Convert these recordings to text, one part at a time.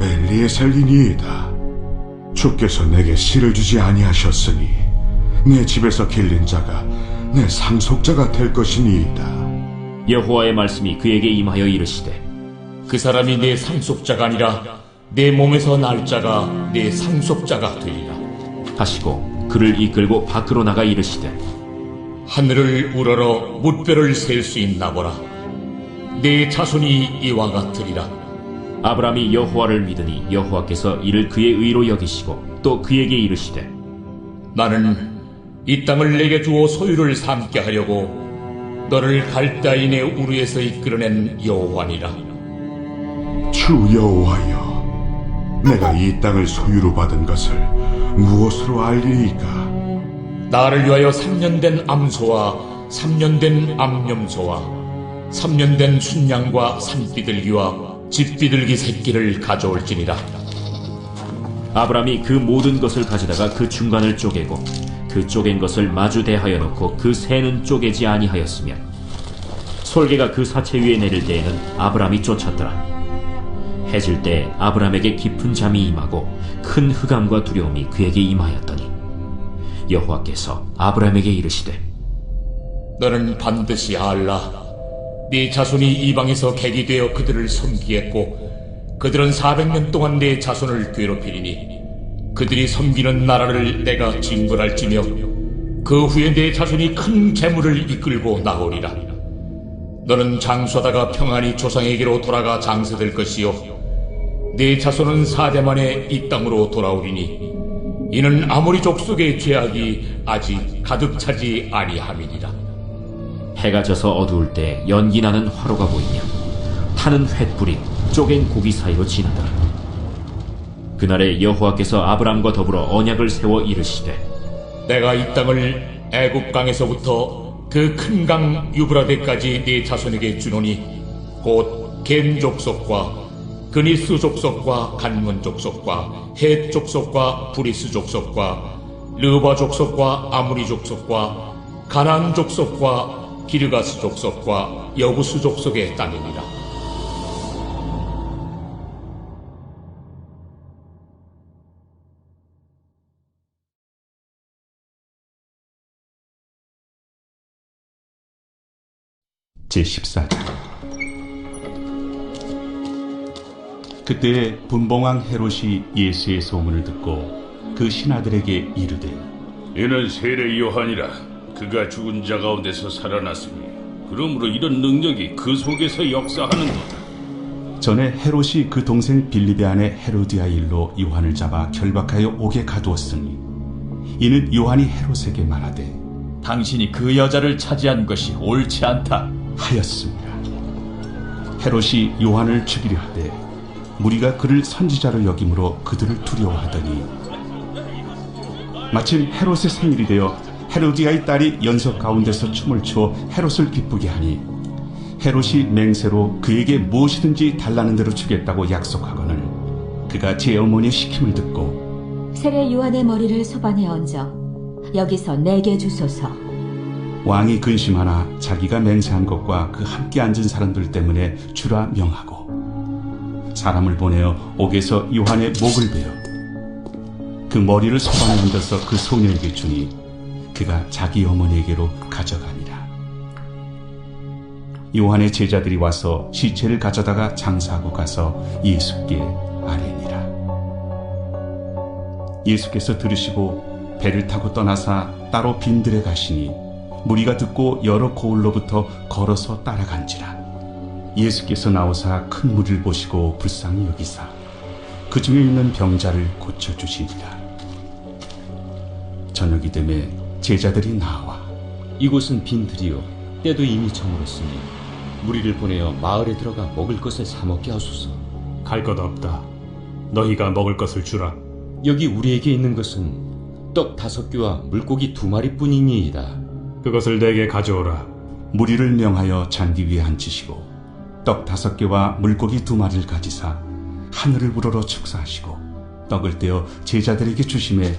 엘리에셀이니이다 주께서 내게 씨를 주지 아니하셨으니 내 집에서 길린 자가 내 상속자가 될 것이니이다 여호와의 말씀이 그에게 임하여 이르시되 그 사람이 내 상속자가 아니라 내 몸에서 날 자가 내 상속자가 되리라. 하시고 그를 이끌고 밖으로 나가 이르시되 하늘을 우러러 무뼈를 셀 수 있나 보라. 내 자손이 이와 같으리라. 아브람이 여호와를 믿으니 여호와께서 이를 그의 의로 여기시고 또 그에게 이르시되 나는 이 땅을 내게 주어 소유를 삼게 하려고 너를 갈대인의 우르에서 이끌어낸 여호와니라. 주 여호와여 내가 이 땅을 소유로 받은 것을 무엇으로 알리이까 나를 위하여 3년 된 암소와 3년 된 암염소와 3년 된 순양과 산비둘기와 집비둘기 새끼를 가져올지니라. 아브람이 그 모든 것을 가져다가 그 중간을 쪼개고 그 쪼갠 것을 마주 대하여 놓고 그 새는 쪼개지 아니하였으며 솔개가 그 사체 위에 내릴 때에는 아브람이 쫓았더라 해질 때 아브람에게 깊은 잠이 임하고 큰 흑암과 두려움이 그에게 임하였더니 여호와께서 아브람에게 이르시되 너는 반드시 알라. 네 자손이 이방에서 객이 되어 그들을 섬기겠고 그들은 400년 동안 내 자손을 괴롭히리니 그들이 섬기는 나라를 내가 징벌할지며 그 후에 내 자손이 큰 재물을 이끌고 나오리라. 너는 장수하다가 평안히 조상에게로 돌아가 장세될 것이요 네 자손은 사대 만에 이 땅으로 돌아오리니 이는 아모리 족속의 죄악이 아직 가득 차지 아니함이니라. 해가 져서 어두울 때 연기 나는 화로가 보이며 타는 횃불이 쪼갠 고기 사이로 지나더라. 그날에 여호와께서 아브람과 더불어 언약을 세워 이르시되 내가 이 땅을 애굽 강에서부터 그 큰 강 유브라데까지 네 자손에게 주노니 곧 겐 족속과 그니스 족속과 간문 족속과 헷 족속과 브리스 족속과 르바 족속과 아무리 족속과 가난 족속과 기르가스 족속과 여부스 족속의 땅이니라. 제14장 그때 분봉왕 헤롯이 예수의 소문을 듣고 그 신하들에게 이르되 이는 세례 요한이라 그가 죽은 자 가운데서 살아났으니 그러므로 이런 능력이 그 속에서 역사하는도다 전에 헤롯이 그 동생 빌립의 아내 헤로디아 일로 요한을 잡아 결박하여 옥에 가두었으니 이는 요한이 헤롯에게 말하되 당신이 그 여자를 차지한 것이 옳지 않다. 하였습니다. 헤롯이 요한을 죽이려 하되 무리가 그를 선지자로 여김으로 그들을 두려워하더니 마침 헤롯의 생일이 되어 헤로디아의 딸이 연석 가운데서 춤을 추어 헤롯을 기쁘게 하니 헤롯이 맹세로 그에게 무엇이든지 달라는 대로 주겠다고 약속하거늘 그가 제 어머니의 시킴을 듣고 세례 요한의 머리를 소반에 얹어 여기서 내게 주소서. 왕이 근심하나 자기가 맹세한 것과 그 함께 앉은 사람들 때문에 주라 명하고 사람을 보내어 옥에서 요한의 목을 베어 그 머리를 소반에 얹어서 그 소녀에게 주니 그가 자기 어머니에게로 가져가니라 요한의 제자들이 와서 시체를 가져다가 장사하고 가서 예수께 아뢰니라. 예수께서 들으시고 배를 타고 떠나사 따로 빈들에 가시니 무리가 듣고 여러 고을로부터 걸어서 따라간지라. 예수께서 나오사 큰 무리를 보시고 불쌍히 여기사 그 중에 있는 병자를 고쳐 주시니라. 저녁이 되매 제자들이 나와 이곳은 빈들이요 때도 이미 저물었으니 무리를 보내어 마을에 들어가 먹을 것을 사 먹게 하소서 갈 것 없다. 너희가 먹을 것을 주라. 여기 우리에게 있는 것은 떡 다섯 개와 물고기 두 마리뿐이니이다. 그것을 내게 가져오라. 무리를 명하여 잔디 위에 앉히시고 떡 다섯 개와 물고기 두 마리를 가지사 하늘을 우러러 축사하시고 떡을 떼어 제자들에게 주심에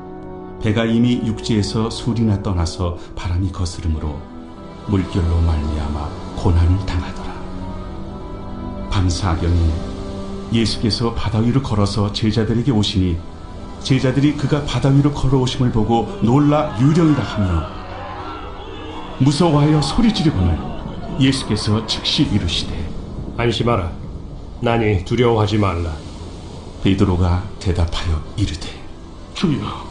배가 이미 육지에서 술이나 떠나서 바람이 거스름으로 물결로 말미암아 고난을 당하더라. 밤사경에 예수께서 바다 위로 걸어서 제자들에게 오시니 제자들이 그가 바다 위로 걸어오심을 보고 놀라 유령이라 하며 무서워하여 소리 지르거늘 예수께서 즉시 이르시되 안심하라. 나니 두려워하지 말라. 베드로가 대답하여 이르되 주여,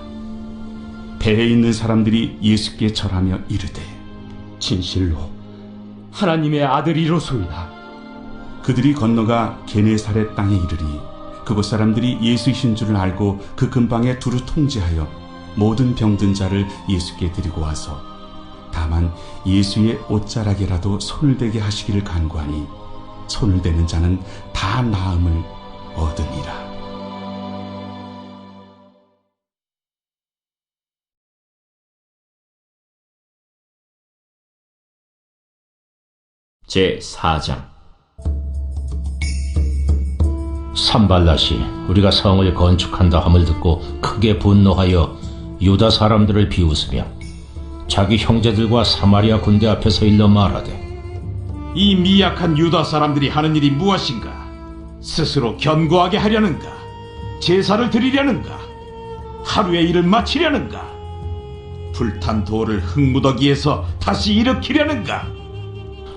배에 있는 사람들이 예수께 절하며 이르되 진실로 하나님의 아들이로소이다. 그들이 건너가 게네사렛 땅에 이르니 그곳 사람들이 예수이신 줄을 알고 그 근방에 두루 통제하여 모든 병든 자를 예수께 드리고 와서 다만 예수의 옷자락에라도 손을 대게 하시기를 간구하니 손을 대는 자는 다 나음을 얻으니라. 제 4장 산발라시 우리가 성을 건축한다 함을 듣고 크게 분노하여 유다 사람들을 비웃으며 자기 형제들과 사마리아 군대 앞에서 일러 말하되 이 미약한 유다 사람들이 하는 일이 무엇인가? 스스로 견고하게 하려는가? 제사를 드리려는가? 하루의 일을 마치려는가? 불탄 돌을 흙무더기에서 다시 일으키려는가?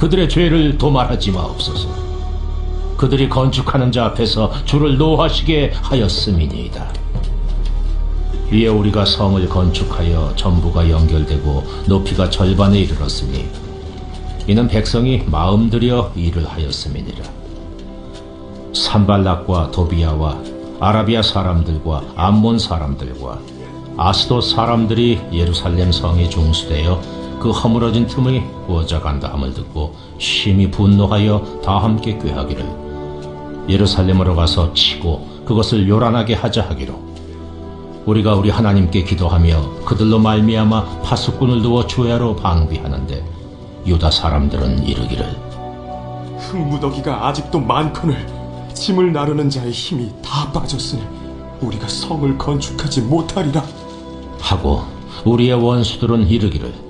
그들의 죄를 도말하지 마옵소서. 그들이 건축하는 자 앞에서 주를 노하시게 하였음이니이다. 이에 우리가 성을 건축하여 전부가 연결되고 높이가 절반에 이르렀으니 이는 백성이 마음 들여 일을 하였음이니라. 산발락과 도비아와 아라비아 사람들과 암몬 사람들과 아스도 사람들이 예루살렘 성에 중수되어 그 허물어진 틈을 구워져간다 함을 듣고 심히 분노하여 다 함께 꾀하기를 예루살렘으로 가서 치고 그것을 요란하게 하자 하기로 우리가 우리 하나님께 기도하며 그들로 말미암아 파수꾼을 두어 주야로 방비하는데 유다 사람들은 이르기를 흙무더기가 아직도 많거늘 짐을 나르는 자의 힘이 다 빠졌으니 우리가 성을 건축하지 못하리라. 하고 우리의 원수들은 이르기를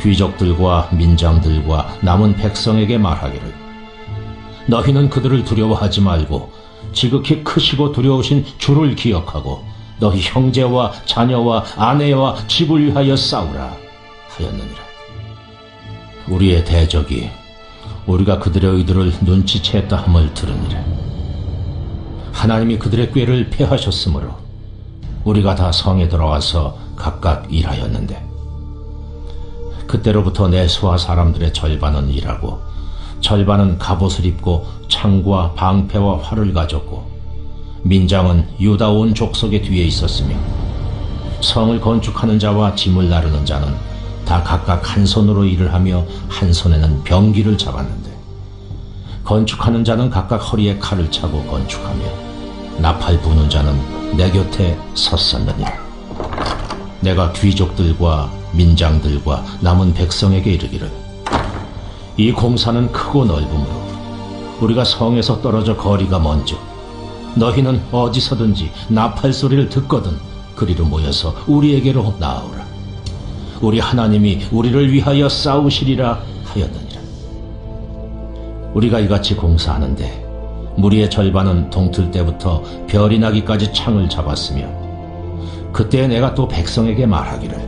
귀족들과 민장들과 남은 백성에게 말하기를 너희는 그들을 두려워하지 말고 지극히 크시고 두려우신 주를 기억하고 너희 형제와 자녀와 아내와 집을 위하여 싸우라 하였느니라. 우리의 대적이 우리가 그들의 의도를 눈치챘다 함을 들으니라. 하나님이 그들의 꾀를 패하셨으므로 우리가 다 성에 들어와서 각각 일하였는데 그때로부터 내 수하 사람들의 절반은 일하고 절반은 갑옷을 입고 창과 방패와 활을 가졌고 민장은 유다 온 족속의 뒤에 있었으며 성을 건축하는 자와 짐을 나르는 자는 다 각각 한 손으로 일을 하며 한 손에는 병기를 잡았는데 건축하는 자는 각각 허리에 칼을 차고 건축하며 나팔 부는 자는 내 곁에 섰었느니라. 내가 귀족들과 민장들과 남은 백성에게 이르기를. 이 공사는 크고 넓으므로 우리가 성에서 떨어져 거리가 먼즉 너희는 어디서든지 나팔 소리를 듣거든 그리로 모여서 우리에게로 나아오라. 우리 하나님이 우리를 위하여 싸우시리라 하였느니라. 우리가 이같이 공사하는데 무리의 절반은 동틀 때부터 별이 나기까지 창을 잡았으며 그때 내가 또 백성에게 말하기를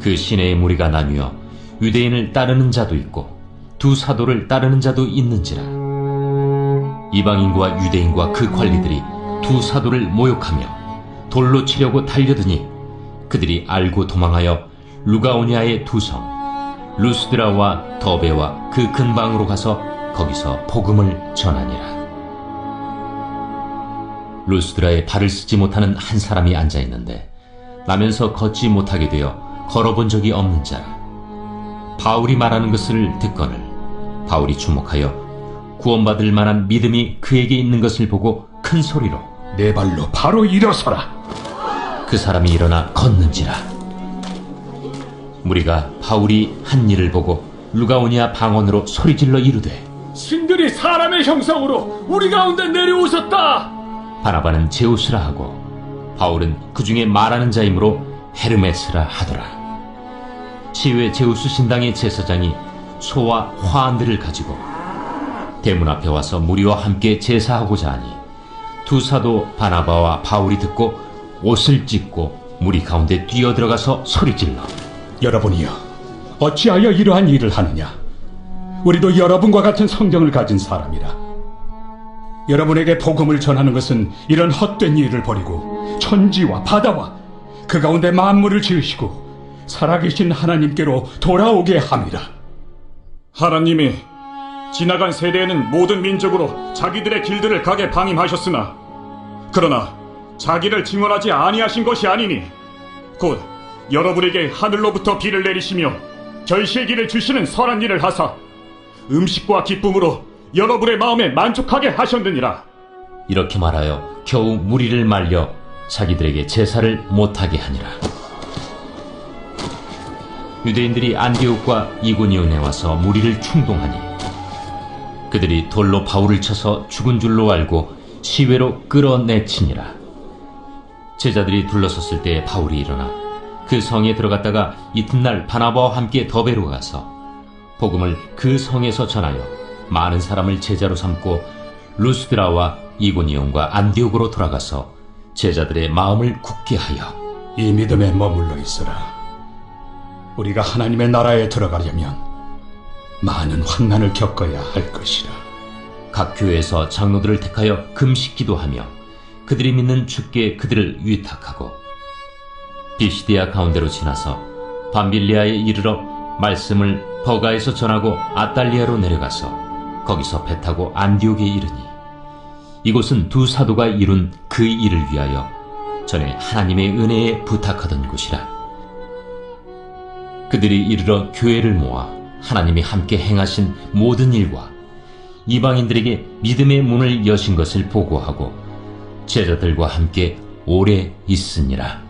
그 시내의 무리가 나뉘어 유대인을 따르는 자도 있고 두 사도를 따르는 자도 있는지라. 이방인과 유대인과 그 관리들이 두 사도를 모욕하며 돌로 치려고 달려드니 그들이 알고 도망하여 루가오니아의 두성 루스드라와 더베와 그 근방으로 가서 거기서 복음을 전하니라. 루스드라에 발을 쓰지 못하는 한 사람이 앉아 있는데 나면서 걷지 못하게 되어 걸어본 적이 없는 자라. 바울이 말하는 것을 듣거늘 바울이 주목하여 구원받을 만한 믿음이 그에게 있는 것을 보고 큰 소리로 내 발로 바로 일어서라. 그 사람이 일어나 걷는지라. 무리가 바울이 한 일을 보고 루가오니아 방언으로 소리질러 이르되 신들이 사람의 형상으로 우리 가운데 내려오셨다. 바나바는 제우스라 하고 바울은 그 중에 말하는 자이므로 헤르메스라 하더라. 시외 제우스 신당의 제사장이 소와 화환들을 가지고 대문 앞에 와서 무리와 함께 제사하고자 하니 두 사도 바나바와 바울이 듣고 옷을 찢고 무리 가운데 뛰어 들어가서 소리질러 여러분이여 어찌하여 이러한 일을 하느냐 우리도 여러분과 같은 성경을 가진 사람이라 여러분에게 복음을 전하는 것은 이런 헛된 일을 버리고 천지와 바다와 그 가운데 만물을 지으시고 살아계신 하나님께로 돌아오게 함이라 하나님이 지나간 세대에는 모든 민족으로 자기들의 길들을 가게 방임하셨으나 그러나 자기를 증언하지 아니하신 것이 아니니 곧 여러분에게 하늘로부터 비를 내리시며 결실의 길을 주시는 선한 일을 하사 음식과 기쁨으로 여러분의 마음에 만족하게 하셨느니라. 이렇게 말하여 겨우 무리를 말려 자기들에게 제사를 못하게 하니라. 유대인들이 안디옥과 이고니온에 와서 무리를 충동하니 그들이 돌로 바울을 쳐서 죽은 줄로 알고 시외로 끌어내치니라. 제자들이 둘러섰을 때 바울이 일어나 그 성에 들어갔다가 이튿날 바나바와 함께 더베로 가서 복음을 그 성에서 전하여 많은 사람을 제자로 삼고 루스드라와 이고니온과 안디옥으로 돌아가서 제자들의 마음을 굳게 하여 이 믿음에 머물러 있어라 우리가 하나님의 나라에 들어가려면 많은 환난을 겪어야 할 것이라. 각 교회에서 장로들을 택하여 금식 기도 하며 그들이 믿는 주께 그들을 위탁하고 비시디아 가운데로 지나서 밤빌리아에 이르러 말씀을 버가에서 전하고 아달리아로 내려가서 거기서 배 타고 안디옥에 이르니 이곳은 두 사도가 이룬 그 일을 위하여 전에 하나님의 은혜에 부탁하던 곳이라 그들이 이르러 교회를 모아 하나님이 함께 행하신 모든 일과 이방인들에게 믿음의 문을 여신 것을 보고하고 제자들과 함께 오래 있으니라.